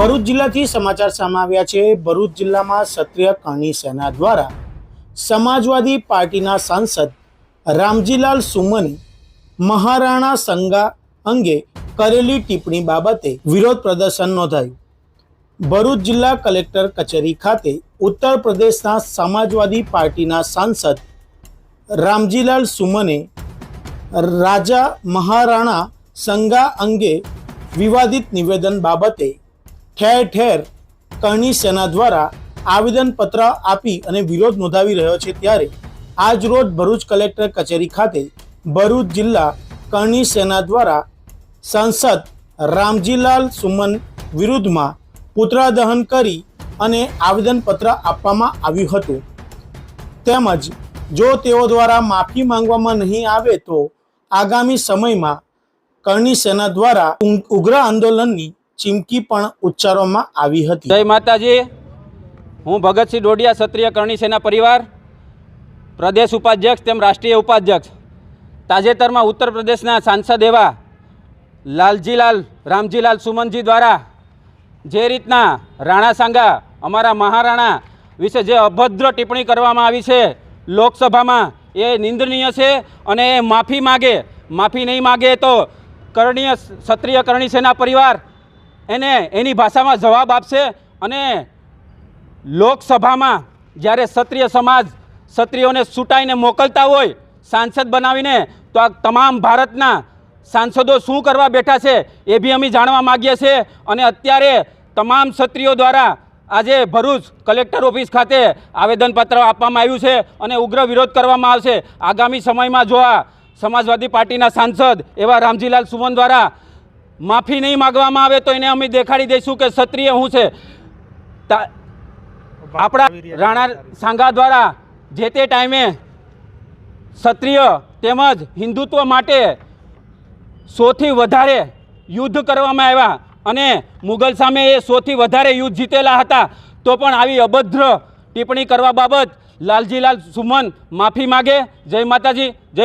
ભરૂચ જિલ્લાથી સમાચાર સામે છે. ભરૂચ જિલ્લામાં ક્ષત્રિય કરણી સેના દ્વારા સમાજવાદી પાર્ટીના સાંસદ રામજીલાલ સુમને મહારાણા સંગા અંગે કરેલી ટિપ્પણી બાબતે વિરોધ પ્રદર્શન નોંધાયું. ભરૂચ જિલ્લા કલેક્ટર કચેરી ખાતે ઉત્તર પ્રદેશના સમાજવાદી પાર્ટીના સાંસદ રામજીલાલ સુમને રાજા મહારાણા સંગા અંગે વિવાદિત નિવેદન બાબતે ઠેર ઠેર કરણી સેના દ્વારા આવેદનપત્ર આપી અને વિરોધ નોંધાવી રહ્યો છે ત્યારે આજ રોજ ભરૂચ કલેક્ટર કચેરી ખાતે ભરૂચ જિલ્લા કરણી સેના દ્વારા સાંસદ રામજીલાલ સુમન વિરુદ્ધમાં પુતળાદહન કરી અને આવેદનપત્ર આપવામાં આવ્યું હતું. તેમજ જો તેઓ દ્વારા માફી માંગવામાં નહીં આવે તો આગામી સમયમાં કરણી સેના દ્વારા ઉગ્ર આંદોલનની ચીમકી પણ ઉચ્ચારવામાં આવી હતી. જય માતાજી. હું ભગતસિંહ ડોડિયા ક્ષત્રિય કરણી સેના પરિવાર, પ્રદેશ ઉપાધ્યક્ષ તેમ રાષ્ટ્રીય ઉપાધ્યક્ષ. તાજેતરમાં ઉત્તર પ્રદેશના સાંસદ એવા લાલજીલાલ, રામજીલાલ સુમનજી દ્વારા જે રીતના રાણા સાંગા, અમારા મહારાણા વિશે જે અભદ્ર ટિપ્પણી કરવામાં આવી છે, લોકસભામાં એ નિંદનીય છે અને એ માફી માગે. માફી નહીં માગે તો કરણીય ક્ષત્રિય કરણી સેના પરિવાર એને એની ભાષામાં જવાબ આપશે અને લોકસભામાં જ્યારે ક્ષત્રિય સમાજ ક્ષત્રિયોને છૂટાઈને મોકલતા હોય સાંસદ બનાવીને, તો આ તમામ ભારતના સાંસદો શું કરવા બેઠા છે એ બી અમે જાણવા માગીએ છીએ. અને અત્યારે તમામ ક્ષત્રિયો દ્વારા આજે ભરૂચ કલેક્ટર ઓફિસ ખાતે આવેદનપત્ર આપવામાં આવ્યું છે અને ઉગ્ર વિરોધ કરવામાં આવશે. આગામી સમયમાં જો આ સમાજવાદી પાર્ટીના સાંસદ એવા રામજીલાલ સુમન દ્વારા માફી નહીં માગવામાં આવે તો એને અમે દેખાડી દઈશું કે ક્ષત્રિય શું છે. આપણા રાણા સાંઘા દ્વારા જે તે ટાઈમે ક્ષત્રિય તેમજ હિન્દુત્વ માટે સૌથી વધારે યુદ્ધ કરવામાં આવ્યા અને મુગલ સામે એ સૌથી વધારે યુદ્ધ જીતેલા હતા, તો પણ આવી અભદ્ર ટિપ્પણી કરવા બાબત લાલજીલાલ સુમન માફી માગે. જય માતાજી, જય